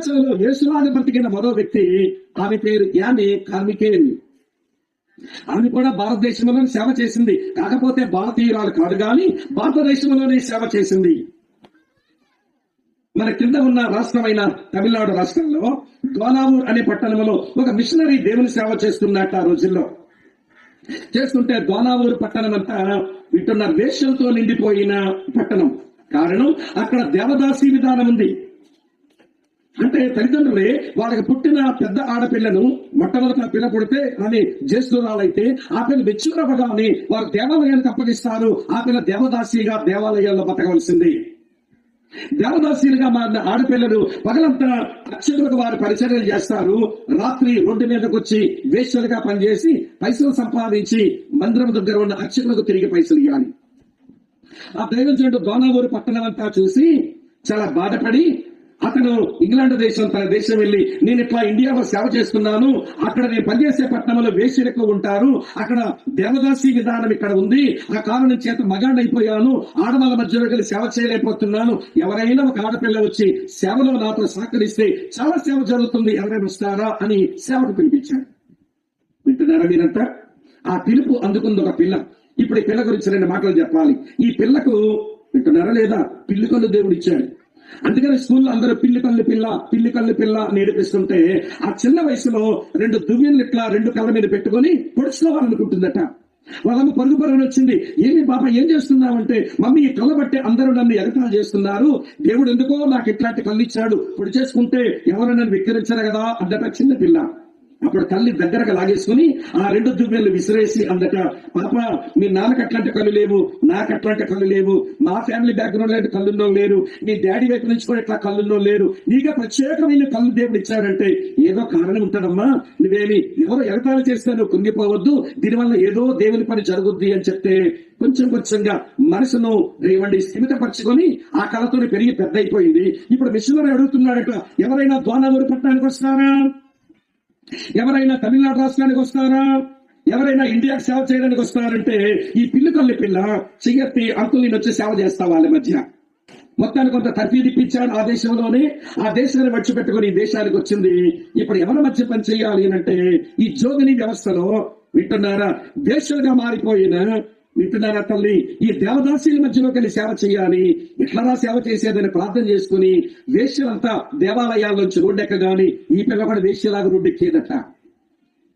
ప్రపంచంలో యేసులాగా బ్రతికిన మరో వ్యక్తి. ఆమె పేరు యామి కార్మికేల్. ఆమె కూడా భారతదేశంలోనే సేవ చేసింది. కాకపోతే భారతీయురాలు కాదు గాని భారతదేశంలోనే సేవ చేసింది. మన కింద ఉన్న రాష్ట్రమైన తమిళనాడు రాష్ట్రంలో గోలావూర్ అనే పట్టణంలో ఒక మిషనరీ దేవుని సేవ చేస్తున్నట్టు ఆ రోజుల్లో. చేస్తుంటే గోలావూరు పట్టణం అంతా వింటున్న వేషంతో నిండిపోయిన పట్టణం. కారణం అక్కడ దేవదాసి విధానం ఉంది. అంటే తల్లిదండ్రులే వాళ్ళకి పుట్టిన పెద్ద ఆడపిల్లను మొట్టమొదట పిల్ల పుడితే అని జ్యేష్ఠురాలైతే ఆ పిల్ల మెచ్చురవగానే వారు దేవాలయానికి అప్పగిస్తారు. ఆ పిల్ల దేవదాసిగా దేవాలయాల్లో బతకవలసింది. దేవదాసీలుగా మారిన ఆడపిల్లలు పగలంతా అక్షరులకు వారు పరిచర్యలు చేస్తారు. రాత్రి రోడ్డు మీదకి వచ్చి వేశ్యలుగా పనిచేసి పైసలు సంపాదించి మందిరం దగ్గర ఉన్న అక్షరులకు తిరిగి పైసలు ఇవ్వాలి. ఆ దైవం చెడు దోనావూరు పట్టణం అంతా చూసి చాలా బాధపడి అతను ఇంగ్లాండ్ దేశం తన దేశం వెళ్ళి నేను ఇట్లా ఇండియాలో సేవ చేస్తున్నాను. అక్కడ నేను పనిచేసే పట్టణంలో వేశ్యలు ఉంటారు. అక్కడ దేవదాసి విధానం ఇక్కడ ఉంది. ఆ కారణం చేత మగాండ్ అయిపోయాను ఆడవాళ్ళ మధ్యలో కలిసి సేవ చేయలేకపోతున్నాను. ఎవరైనా ఒక ఆడపిల్ల వచ్చి సేవలో నాతో సహకరిస్తే చాలా సేవ జరుగుతుంది. ఎవరైనా వస్తారా? అని సేవకు పిలిపించాడు. వింటున్నారా మీరంతా? ఆ పిలుపు అందుకుంది ఒక పిల్ల. ఇప్పుడు ఈ పిల్ల గురించి రెండు మాటలు చెప్పాలి. ఈ పిల్లకు వింటున్నారా లేదా? పిల్లి దేవుడు ఇచ్చాడు అందుకని స్కూల్లో అందరూ పిల్లి కళ్ళు పిల్ల పిల్లి కళ్ళు పిల్ల నేర్పిస్తుంటే ఆ చిన్న వయసులో రెండు దువ్యలు ఇట్లా రెండు కళ్ళ మీద పెట్టుకొని పొడుచుకోవాలనుకుంటుందట వాళ్ళమ్మ పరుగు పరుగుని వచ్చింది. ఏమి పాప ఏం చేస్తున్నావంటే మమ్మీ ఈ కళ్ళ బట్టి అందరూ నన్ను ఎగతాలు చేస్తున్నారు. దేవుడు ఎందుకో నాకు ఇట్లాంటి కళ్ళు ఇచ్చాడు. పొడి చేసుకుంటే ఎవరు నన్ను విక్రించరు కదా అందట చిన్న పిల్ల. అప్పుడు తల్లి దగ్గరగా లాగేసుకుని ఆ రెండు దువ్వెలు విసిరేసి అందట పాప మీ నాన్నకు అట్లాంటి కళ్ళు లేవు నాకు అట్లాంటి కళ్ళు లేవు మా ఫ్యామిలీ బ్యాక్గ్రౌండ్ లాంటి కళ్ళున్నో లేరు నీ డాడీ వైపు నుంచి కూడా ఇట్లా కళ్ళున్నో లేరు నీకు ప్రత్యేకమైన కళ్ళు దేవుడు ఇచ్చాడంటే ఏదో కారణం ఉంటాడమ్మా నువ్వేమి ఎవరో ఎగతాలు చేస్తే నువ్వు కుంగిపోవద్దు దీనివల్ల ఏదో దేవుని పని జరుగుద్ది అని చెప్తే కొంచెం కొంచెంగా మనసును రేవండి స్థిమితపరచుకొని ఆ కళతో పెరిగి పెద్ద అయిపోయింది. ఇప్పుడు మిషనరీ అడుగుతున్నాడట ఎవరైనా ద్వానవూరు పట్టణానికి వస్తారా? ఎవరైనా తమిళనాడు రాష్ట్రానికి వస్తారా? ఎవరైనా ఇండియాకి సేవ చేయడానికి వస్తారంటే ఈ పిల్లి తల్లి పిల్ల చిగర్తి అంకుల్ని వచ్చి సేవ చేస్తా వాళ్ళ మధ్య. మొత్తానికి కొంత తర్ఫీ ఇప్పించాడు ఆ దేశంలోనే. ఆ దేశాన్ని మర్చిపెట్టుకుని ఈ దేశానికి వచ్చింది. ఇప్పుడు ఎవరి మధ్య పని చేయాలి అంటే ఈ జోగిని వ్యవస్థలో వింటున్నారా? దేశాలుగా మారిపోయిన వింటున్నారా తల్లి? ఈ దేవదాసీల మధ్యలో కలిసి సేవ చేయాలి ఇట్లరా సేవ చేసేదని ప్రార్థన చేసుకుని వేష్యలంతా దేవాలయాల్లోంచి రోడ్డెక్కగాని ఈ పిల్ల కూడా వేశ్యలాగా రోడ్డెక్కేదట.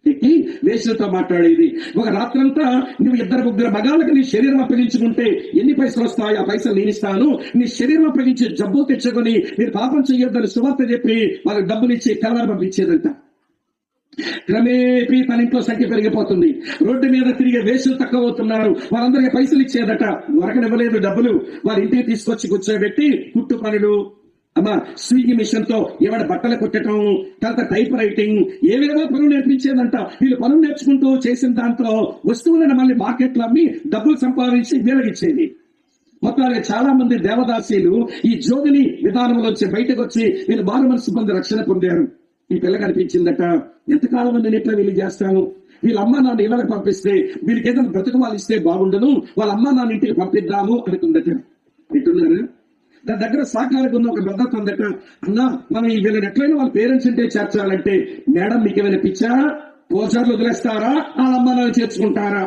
ఎక్కి వేసులతో మాట్లాడేది. ఒక రాత్రంతా నువ్వు ఇద్దరు ముగ్గురు మగాళ్ళకి నీ శరీరం అప్పగించుకుంటే ఎన్ని పైసలు వస్తాయి? ఆ పైసలు నేను ఇస్తాను. నీ శరీరం అప్పగించి జబ్బు తెచ్చుకొని మీరు పాపం చెయ్యొద్దని సువార్త చెప్పి వాళ్ళకి డబ్బులు ఇచ్చి తెల్లవారు పంపించేదంట. క్రమేపీ తన ఇంట్లో సంఖ్య పెరిగిపోతుంది. రోడ్డు మీద తిరిగే వేసులు తక్కువ అవుతున్నారు వాళ్ళందరికీ పైసలు ఇచ్చేదట. వరకనివ్వలేదు డబ్బులు. వారి ఇంటికి తీసుకొచ్చి కూర్చోబెట్టి కుట్టు పనులు. అమ్మా స్విగ్గీ మిషన్తో ఎవడ బట్టలు కుట్టడం తర్వాత టైప్ రైటింగ్ ఏవేవో పనులు నేర్పించేదంట. వీళ్ళు పనులు నేర్చుకుంటూ చేసిన దాంట్లో వస్తువులను మళ్ళీ మార్కెట్లో అమ్మి డబ్బులు సంపాదించి వీళ్ళకిచ్చేది. మొత్తానికి చాలా మంది దేవదాసీలు ఈ జోగిని విధానంలోంచి బయటకు వచ్చి వీళ్ళు బాల మనసు పొంది రక్షణ పొందారు. ఈ పిల్ల కనిపించిందట ఎంతకాలం నేను ఎట్లా వెళ్ళి చేస్తాను? వీళ్ళ అమ్మ నాన్న ఇళ్ళకి పంపిస్తే వీళ్ళకి ఏదైనా బ్రతుకు వాళ్ళు ఇస్తే బాగుండను వాళ్ళ అమ్మ నాన్న ఇంటికి పంపిద్దాము అనుకుందట. వింటున్నారా? దాని దగ్గర సహకారంగా ఉన్న ఒక భద్రత ఉందట. అన్నా మనం ఈ వీళ్ళని ఎట్లయినా వాళ్ళ పేరెంట్స్ ఉంటే చేర్చాలంటే మేడం మీకు ఏమైనా పిచ్చా? పోచార్లు వదిలేస్తారా? వాళ్ళ అమ్మ నాన్న చేర్చుకుంటారా?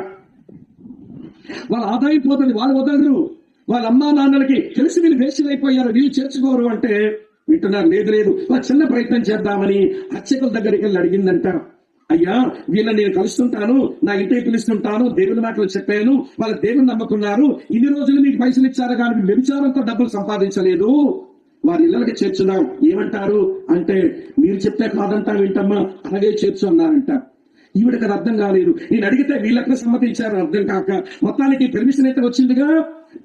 వాళ్ళ ఆదాయం పోతుంది వాళ్ళు వదలరు. వాళ్ళ అమ్మా నాన్నలకి తెలిసి వీళ్ళు వేస్ట్ అయిపోయారు వీళ్ళు చేర్చుకోరు అంటే వింటున్నారు లేదు లేదు వాళ్ళ చిన్న ప్రయత్నం చేద్దామని అర్చకుల దగ్గరికి వెళ్ళి అడిగిందంట అయ్యా వీళ్ళని నేను కలుస్తుంటాను నా ఇంటికి పిలుస్తుంటాను దేవుని మాటలు చెప్పాను వాళ్ళ దేవుని నమ్ముకున్నారు ఇన్ని రోజులు మీకు పైసలు ఇచ్చారు కానీ వ్యభిచారంతో డబ్బులు సంపాదించలేదు. వారి ఇళ్ళకి చేర్చున్నాం ఏమంటారు? అంటే మీరు చెప్తే కాదంటా వింటమ్మా అలాగే చేర్చు అన్నారంట ఈవిడకి అది అర్థం కాలేదు. నేను అడిగితే వీళ్ళకి సమ్మతించారు అర్థం కాక మొత్తానికి పెర్మిషన్ అయితే వచ్చిందిగా.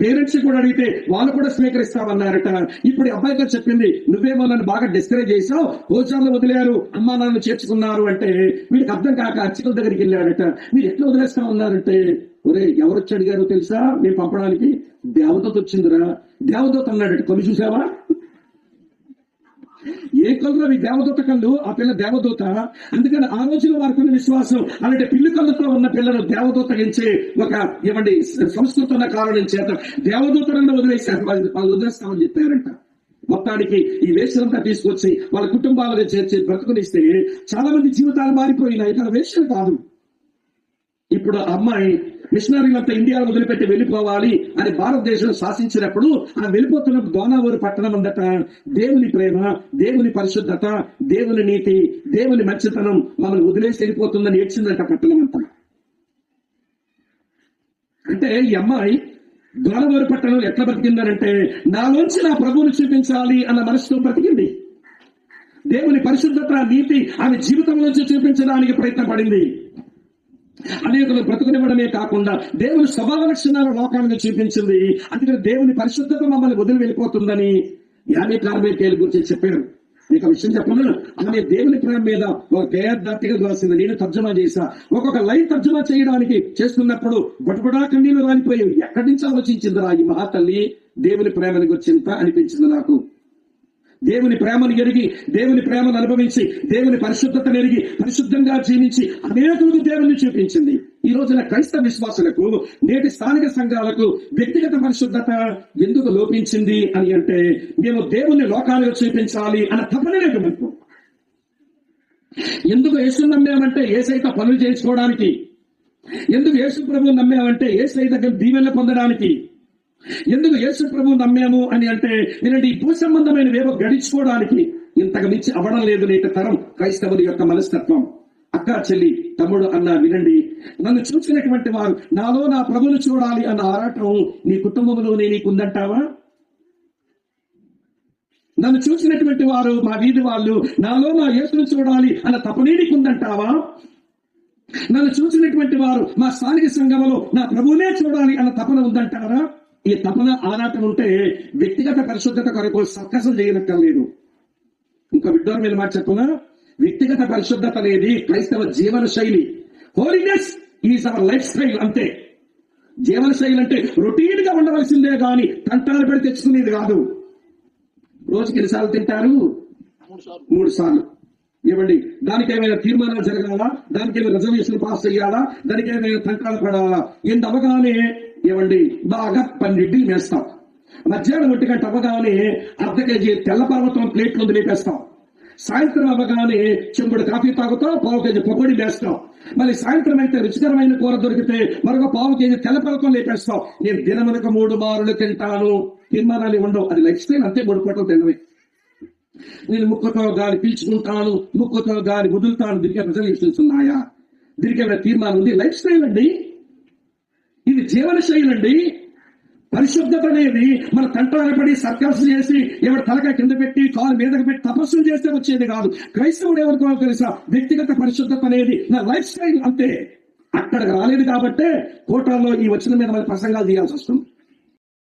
పేరెంట్స్ కూడా అడిగితే వాళ్ళు కూడా స్వీకరిస్తామన్నారట. ఇప్పుడు అబ్బాయితో అబ్బాయి గారు చెప్పింది నువ్వేమో నన్ను బాగా డిస్కరేజ్ చేసావు గోచారులు వదిలేరు అమ్మా నాన్న చేర్చుకున్నారు అంటే వీడికి అర్థం కాక అర్చకుల దగ్గరికి వెళ్ళాడట మీరు ఎట్లా వదిలేస్తా ఉన్నారంటే ఒరే ఎవరొచ్చి అడిగారో తెలుసా? మేము పంపడానికి దేవదత వచ్చిందిరా. దేవదత అన్నాడట కొన్ని చూసావా? ఏ కళ్ళు అవి దేవదూత కళ్ళు? ఆ పిల్ల దేవదూత? అందుకని ఆ రోజులో వారికి ఉన్న విశ్వాసం అలాంటి పిల్లి కళ్ళతో ఉన్న పిల్లను దేవదూత ఎంచే ఒక ఏమండి సంస్కృతి ఉన్న కారణం చేత దేవదూతలను వదిలేశారు. వాళ్ళు వాళ్ళు వదిలేస్తామని చెప్పారంట. మొత్తానికి ఈ వేషలంతా తీసుకొచ్చి వాళ్ళ కుటుంబాలను చేర్చి బ్రతుకునిస్తే చాలా మంది జీవితాలు మారిపోయినాయి. ఇక్కడ వేషం కాదు. ఇప్పుడు అమ్మాయి మిషనరీలంతా ఇండియాలో వదిలిపెట్టి వెళ్ళిపోవాలి అని భారతదేశం శాసించినప్పుడు ఆ వెళ్ళిపోతున్న గోనావూరు పట్టణం అందట దేవుని ప్రేమ దేవుని పరిశుద్ధత దేవుని నీతి దేవుని మంచితనం మనం వదిలేసి వెళ్ళిపోతుందని ఏడ్చిందంట పట్టణం అంతా. అంటే ఈ అమ్మాయి గోనవూరు పట్టణం ఎట్లా బ్రతికిందనంటే నాలోంచి నా ప్రభువుని చూపించాలి అన్న మనసుతో బ్రతికింది. దేవుని పరిశుద్ధత నీతి ఆమె జీవితంలోంచి చూపించడానికి ప్రయత్నపడింది. అనేకులు బ్రతుకునివ్వడమే కాకుండా దేవుని స్వభావ లక్షణాల లోకానికి చూపించింది. అందుకని దేవుని పరిశుద్ధత మమ్మల్ని వదిలి వెళ్ళిపోతుందని యానీ కార్మికేయుల గురించి చెప్పారు మీకు విషయం చెప్పను. ఆమె దేవుని ప్రేమ మీద ఒక పేదార్థిగా రాసింది. నేను తర్జమా చేశా. ఒక్కొక్క లైన్ తర్జమా చేయడానికి చేస్తున్నప్పుడు బటుబడా కన్నీళ్ళు రాలిపోయాయి ఎక్కడి నుంచి ఆలోచించిందిరా ఈ మహాతల్లి? దేవుని ప్రేమని గురించింత అనిపించింది నాకు. దేవుని ప్రేమను ఎరిగి దేవుని ప్రేమను అనుభవించి దేవుని పరిశుద్ధతను ఎరిగి పరిశుద్ధంగా జీవించి అనేకులకు దేవుని చూపించింది. ఈ రోజున క్రైస్తవ విశ్వాసులకు నేటి స్థానిక సంఘాలకు వ్యక్తిగత పరిశుద్ధత ఎందుకు లోపించింది అని అంటే మేము దేవుని లోకాలుగా చూపించాలి అన్న తపన లేదు ఎందుకు యేసు నమ్మామంటే ఏసైత పనులు చేయించుకోవడానికి? ఎందుకు యేసు ప్రభు నమ్మామంటే ఏసై దగ్గర దీవెనలు పొందడానికి? ఎందుకు యేసు ప్రభు నమ్మాము అని అంటే నేనంటే ఈ భూ సంబంధమైన వేవో గడించుకోవడానికి ఇంతకు మించి అవ్వడం లేదు నేటి తరం క్రైస్తవుల యొక్క మనస్తత్వం. అక్క చెల్లి తమ్ముడు అన్న వినండి. నన్ను చూసినటువంటి వారు నాలో నా ప్రభుని చూడాలి అన్న ఆరాటం నీ కుటుంబంలోనే నీకుందంటావా? నన్ను చూసినటువంటి వారు మా వీధి వాళ్ళు నాలో నా యేసును చూడాలి అన్న తపనే నీకుందంటావా? నన్ను చూసినటువంటి వారు మా స్థానిక సంఘంలో నా ప్రభువునే చూడాలి అన్న తపన ఉందంటారా? ఈ తపన ఆరాటం ఉంటే వ్యక్తిగత పరిశుద్ధత కొరకు సర్కసం చేయనక్కర్లేదు. ఇంకా విడ్డూరమైన మాట చెప్పనా వ్యక్తిగత పరిశుద్ధత అనేది క్రైస్తవ జీవన శైలి. Holiness is our life style అంతే. జీవన శైలి అంటే రొటీన్గా ఉండవలసిందే గాని కంటాలు పెడి తెచ్చుకునేది కాదు. రోజుకి ఎన్నిసార్లు తింటారు? మూడు సార్లు. ఇవ్వండి దానికి ఏమైనా తీర్మానాలు జరగాలా దానికి ఏమైనా రిజర్వేషన్ పాస్ చేయాలా దానికి ఏమైనా తంకాలు పడాలా ఇంత అవగానే ఇవ్వండి బాగా పన్నెండింటికి వేస్తాం మధ్యాహ్నం ఒంటి గంట అవ్వగానే అర్ధ కేజీ తెల్ల పర్వతం ప్లేట్లు లేపేస్తాం. సాయంత్రం అవ్వగానే చెంబుడు కాఫీ తాగుతాం పావు కేజీ పకోడీ వేస్తాం మళ్ళీ సాయంత్రం అయితే రుచికరమైన కూర దొరికితే మరొక పావు కేజీ తెల్ల పర్వతం లేపేస్తాం. నేను దినమునకు మూడు మారులు తింటాను. తీర్మానాలు ఉండవు అది లైఫ్ స్టైల్ అంతే మూడు పూటలు తినవి నేను ముక్కుతో గాలి పీల్చుకుంటాను ముక్కుతో గాలి వదులుతాను. దీనికి రిజల్యూషన్స్ ఉన్నాయా దీనికి ఏమైనా తీర్మానం ఉంది? లైఫ్ స్టైల్ అండి. ఇది జీవన శైలి అండి పరిశుద్ధత అనేది మన తంటాలపడి సర్కస్ చేసి ఎవరి తలక కింద పెట్టి కాలు మీదకి పెట్టి తపస్సులు చేస్తే వచ్చేది కాదు. క్రైస్తవుడు ఎవరికో తెలుసా? వ్యక్తిగత పరిశుద్ధత అనేది నా లైఫ్ స్టైల్ అంతే. అక్కడికి రాలేదు కాబట్టే కోటాల్లో ఈ వచ్చిన మీద మన ప్రసంగాలు చేయాల్సి వస్తుంది.